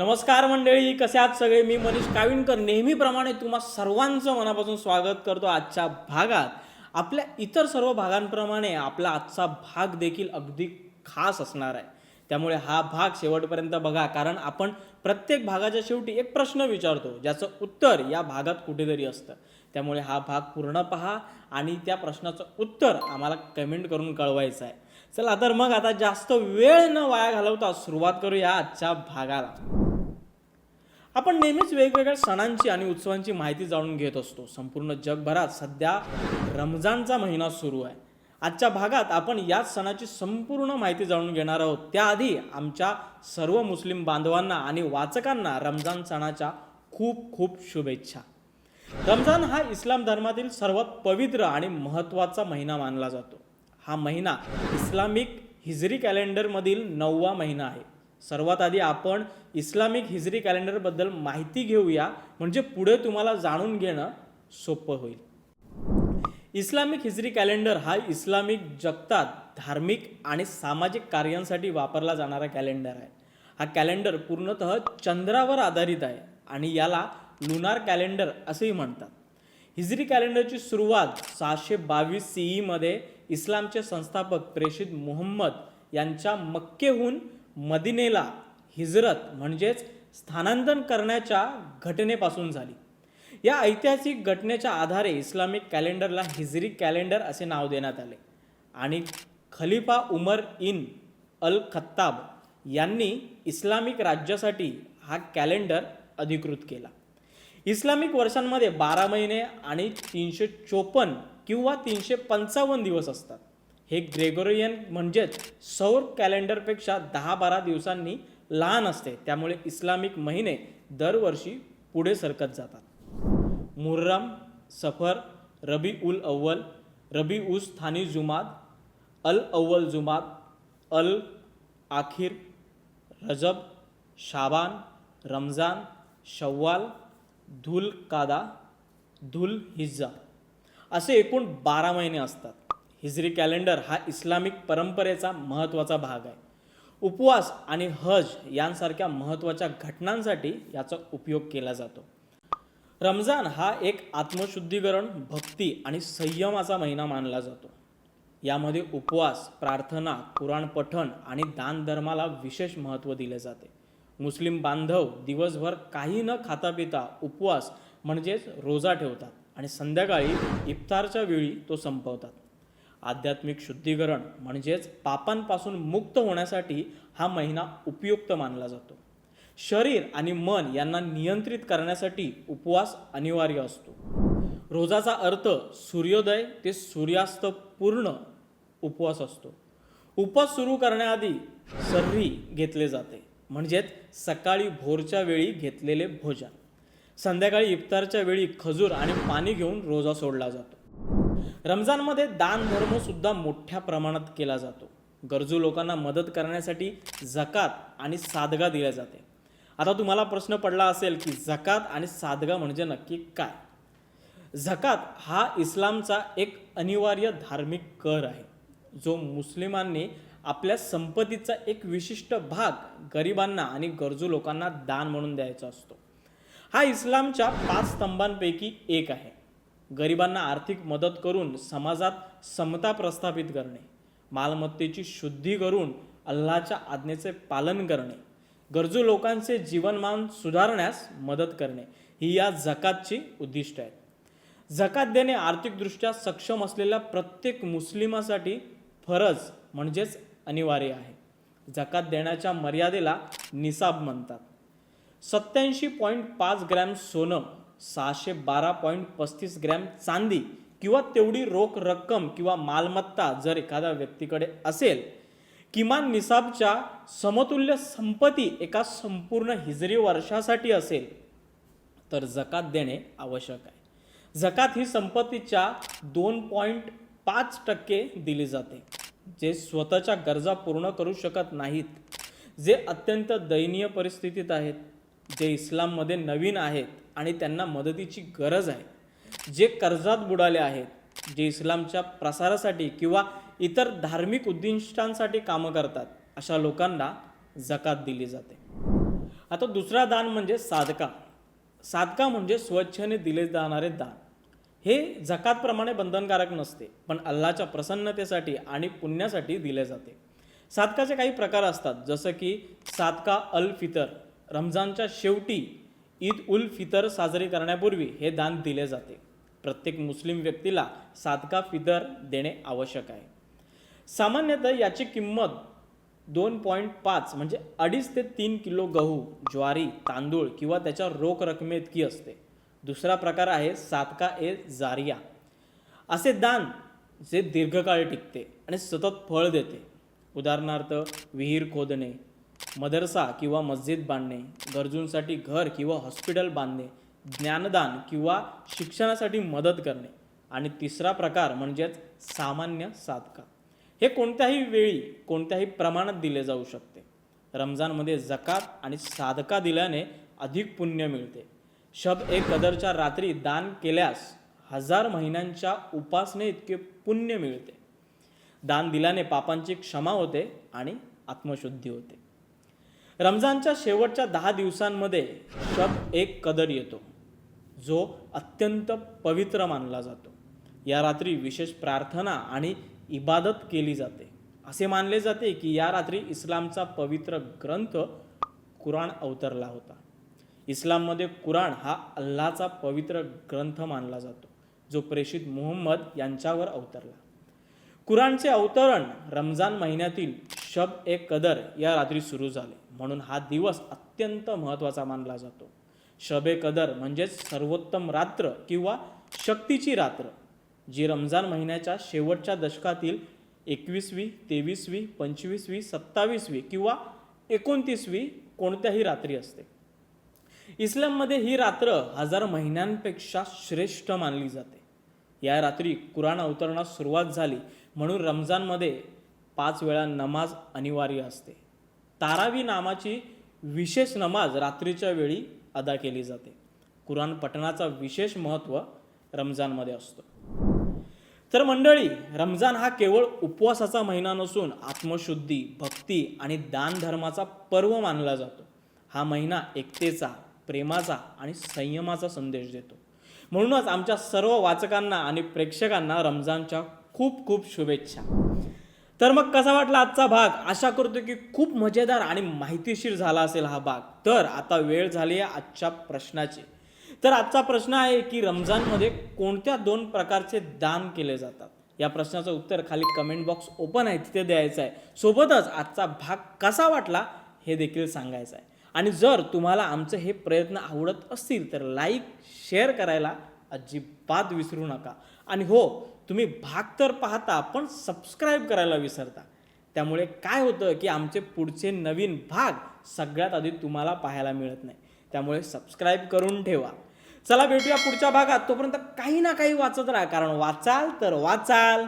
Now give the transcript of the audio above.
नमस्कार मंडळी कसे आहात सगळे? मी मनीष काविणकर. नेहमीप्रमाणे तुम्हा सर्वांचं मनापासून स्वागत करतो आजच्या भागात. आपल्या इतर सर्व भागांप्रमाणे आपला आजचा भाग देखील अगदी खास असणार आहे. त्यामुळे हा भाग शेवटपर्यंत बघा कारण आपण प्रत्येक भागाच्या शेवटी एक प्रश्न विचारतो ज्याचं उत्तर या भागात कुठेतरी असतं. त्यामुळे हा भाग पूर्ण पहा आणि त्या प्रश्नाचं उत्तर आम्हाला कमेंट करून कळवायचं आहे. चला तर मग आता जास्त वेळ न वाया घालवता सुरुवात करूया आजच्या भागाला. आपण नेहमीच वेगवेगळ्या सणांची आणि उत्सवांची माहिती जाणून घेत असतो. संपूर्ण जगभरात सध्या रमजानचा महिना सुरू आहे. आजच्या भागात आपण याच सणाची संपूर्ण माहिती जाणून घेणार आहोत. त्याआधी आमच्या सर्व मुस्लिम बांधवांना आणि वाचकांना रमजान सणाच्या खूप खूप शुभेच्छा. रमजान हा इस्लाम धर्मातील सर्वात पवित्र आणि महत्त्वाचा महिना मानला जातो. हा महिना इस्लामिक हिजरी कॅलेंडरमधील नववा महिना आहे. सर्वात आधी आपण इस्लामिक हिजरी कॅलेंडरबद्दल माहिती घेऊया. म्हणजे पुढे तुम्हाला जाणून घेणं सोपं होईल. इस्लामिक हिजरी कॅलेंडर हा इस्लामिक जगतात धार्मिक आणि सामाजिक कार्यांसाठी वापरला जाणारा कॅलेंडर आहे. हा कॅलेंडर पूर्णतः चंद्रावर आधारित आहे आणि याला लुनार कॅलेंडर असेही म्हणतात. हिजरी कॅलेंडरची सुरुवात सहाशे बावीस सीईमध्ये इस्लामचे संस्थापक प्रेषित मोहम्मद यांच्या मक्केहून मदिनेला हिजरत म्हणजेच स्थानांतरण करण्याच्या घटनेपासून झाली. या ऐतिहासिक घटनेच्या आधारे इस्लामिक कॅलेंडरला हिजरी कॅलेंडर असे नाव देण्यात आले आणि खलिफा उमर इन अल खत्ताब यांनी इस्लामिक राज्यासाठी हा कॅलेंडर अधिकृत केला. इस्लामिक वर्षांमध्ये बारा महिने आणि तीनशे चोपन्न किंवा तीनशे पंचावन्न दिवस असतात. हे ग्रेगोरियन म्हणजेच सौर कॅलेंडरपेक्षा दहा बारा दिवसांनी लहान असते. त्यामुळे इस्लामिक महिने दरवर्षी पुढे सरकत जातात. मुर्रम सफर रबी उल अव्वल रबी उस थानी जुमाद अल अव्वल जुमाद अल आखिर रजब शाबान रमजान शव्वाल धुल कादा धुल हिज्जा असे एकूण बारा महिने असतात. हिजरी कॅलेंडर हा इस्लामिक परंपरेचा महत्त्वाचा भाग आहे. उपवास आणि हज यांसारख्या महत्त्वाच्या घटनांसाठी याचा उपयोग केला जातो. रमजान हा एक आत्मशुद्धीकरण भक्ती आणि संयमाचा महिना मानला जातो. यामध्ये उपवास प्रार्थना कुराण पठण आणि दानधर्माला विशेष महत्त्व दिले जाते. मुस्लिम बांधव दिवसभर काही न खाता पिता उपवास म्हणजेच रोजा ठेवतात आणि संध्याकाळी इफ्तारच्या वेळी तो संपवतात. आध्यात्मिक शुद्धीकरण म्हणजेच पापांपासून मुक्त होण्यासाठी हा महिना उपयुक्त मानला जातो. शरीर आणि मन यांना नियंत्रित करण्यासाठी उपवास अनिवार्य असतो. रोजाचा अर्थ सूर्योदय ते सूर्यास्त पूर्ण उपवास असतो. उपवास सुरू करण्याआधी सर्री घेतले जाते म्हणजेच सकाळी भोरच्या वेळी घेतलेले भोजन. संध्याकाळी इफ्तारच्या वेळी खजूर आणि पाणी घेऊन रोजा सोडला जातो. रमजानमध्ये दान मोठ्या प्रमाणात केला जातो. गरजू लोकांना मदत करण्यासाठी जकात आणि सादगा दिल्या जाते. आता तुम्हाला प्रश्न पडला असेल की जकात आणि सादगा म्हणजे नक्की काय? झकात हा इस्लामचा एक अनिवार्य धार्मिक कर आहे जो मुस्लिमांनी आपल्या संपत्तीचा एक विशिष्ट भाग गरिबांना आणि गरजू लोकांना दान म्हणून द्यायचा असतो. हा इस्लामच्या पाच स्तंभांपैकी एक आहे. गरिबांना आर्थिक मदत करून समाजात समता प्रस्थापित करणे मालमत्तेची शुद्धी करून अल्लाच्या आज्ञेचे पालन करणे गरजू लोकांचे जीवनमान सुधारण्यास मदत करणे ही या जकातची उद्दिष्ट आहेत. जकात देणे आर्थिकदृष्ट्या सक्षम असलेल्या प्रत्येक मुस्लिमासाठी फरज म्हणजेच अनिवार्य आहे. जकात देण्याच्या मर्यादेला निसाब म्हणतात. सत्याऐंशी पॉईंट पाच ग्रॅम सोनं सहाशे बारा पॉईंट पस्तीस ग्रॅम चांदी किंवा तेवढी रोख रक्कम किंवा मालमत्ता जर एखाद्या व्यक्तीकडे असेल किमान निसाबच्या समतुल्य संपत्ती एका संपूर्ण हिजरी वर्षासाठी असेल तर जकात देणे आवश्यक आहे. जकात ही संपत्तीच्या दोन पॉईंट पाच टक्के दिली जाते जे स्वतःच्या गरजा पूर्ण करू शकत नाहीत जे अत्यंत दयनीय परिस्थितीत आहेत. जे इस्लाममध्ये नवीन आहेत आणि त्यांना मदतीची गरज आहे. जे कर्जात बुडाले आहेत जे इस्लामच्या प्रसारासाठी किंवा इतर धार्मिक उद्दिष्टांसाठी कामं करतात अशा लोकांना जकात दिली जाते. आता दुसरा दान म्हणजे साधका साधका म्हणजे स्वच्छने दिले जाणारे दान. हे जकातप्रमाणे बंधनकारक नसते पण अल्लाच्या प्रसन्नतेसाठी आणि पुण्यासाठी दिले जाते. साधकाचे काही प्रकार असतात जसं की साधका अल फितर. रमजानच्या शेवटी ईद उल फितर साजरी करण्यापूर्वी हे दान दिले जाते. प्रत्येक मुस्लिम व्यक्तीला साधका फितर देणे आवश्यक आहे. सामान्यतः याची किंमत दोन पॉईंट पाच म्हणजे अडीच ते तीन किलो गहू ज्वारी तांदूळ किंवा त्याच्या रोख रकमेइतकी असते. दुसरा प्रकार आहे सातका ए जारिया. असे दान जे दीर्घकाळ टिकते आणि सतत फळ देते. उदाहरणार्थ विहीर खोदणे मदरसा किंवा मस्जिद बांधणे गरजूंसाठी घर किंवा हॉस्पिटल बांधणे ज्ञानदान किंवा शिक्षणासाठी मदत करणे. आणि तिसरा प्रकार म्हणजेच सामान्य साधका. हे कोणत्याही वेळी कोणत्याही प्रमाणात दिले जाऊ शकते. रमजानमध्ये जकात आणि साधका दिल्याने अधिक पुण्य मिळते. शब ए कदरच्या रात्री दान केल्यास हजार महिन्यांच्या उपासने इतके पुण्य मिळते. दान दिल्याने पापांची क्षमा होते आणि आत्मशुद्धी होते. रमजानच्या शेवटच्या दहा दिवसांमध्ये शब एक कदर येतो. जो अत्यंत पवित्र मानला जातो. या रात्री विशेष प्रार्थना आणि इबादत केली जाते. असे मानले जाते की या रात्री इस्लामचा पवित्र ग्रंथ कुराण अवतरला होता. इस्लाममध्ये कुराण हा अल्लाचा पवित्र ग्रंथ मानला जातो जो प्रेषित मुहम्मद यांच्यावर अवतरला. कुराणचे अवतरण रमजान महिन्यातील शब ए कदर या रात्री सुरू झाले. म्हणून हा दिवस अत्यंत महत्त्वाचा मानला जातो. शब ए कदर म्हणजेच सर्वोत्तम रात्र किंवा शक्तीची रात्र जी रमजान महिन्याच्या शेवटच्या दशकातील एकवीसवी तेवीसवी पंचवीसवी सत्तावीसवी किंवा एकोणतीसवी कोणत्याही रात्री असते. इस्लाममध्ये ही रात्र हजार महिन्यांपेक्षा श्रेष्ठ मानली जाते. या रात्री कुराण अवतरणास सुरुवात झाली म्हणून रमजानमध्ये पाच वेळा नमाज अनिवार्य असते. तारावी नामाची विशेष नमाज रात्रीच्या वेळी अदा केली जाते. कुराण पठणाचा विशेष महत्त्व रमजानमध्ये असतो. तर मंडळी रमजान हा केवळ उपवासाचा महिना नसून आत्मशुद्धी भक्ती आणि दानधर्माचा पर्व मानला जातो. हा महिना एकतेचा प्रेमाचा आणि संयमाचा संदेश देतो. म्हणूनच आमच्या सर्व वाचकांना आणि प्रेक्षकांना रमजानच्या खूप खूप शुभेच्छा. तर मग कसा वाटला आजचा भाग? आशा करतो की खूप मजेदार आणि माहितीशीर झाला असेल हा भाग. तर आता वेळ झाली आहे आजच्या प्रश्नाची. तर आजचा प्रश्न आहे की रमजानमध्ये कोणत्या दोन प्रकारचे दान केले जातात? या प्रश्नाचं उत्तर खाली कमेंट बॉक्स ओपन आहे तिथे द्यायचं आहे. सोबतच आजचा भाग कसा वाटला हे देखील सांगायचं आहे. आणि जर तुम्हाला आमचं हे प्रयत्न आवडत असतील तर लाईक शेअर करायला अजिबात विसरू नका. आणि हो तुम्ही भाग तर पाहता पण सबस्क्राईब करायला विसरता. त्यामुळे काय होतं की आमचे पुढचे नवीन भाग सगळ्यात आधी तुम्हाला पाहायला मिळत नाही. त्यामुळे सबस्क्राईब करून ठेवा. चला भेटूया पुढच्या भागात. तोपर्यंत काही ना काही वाचत राहा कारण वाचाल तर वाचाल.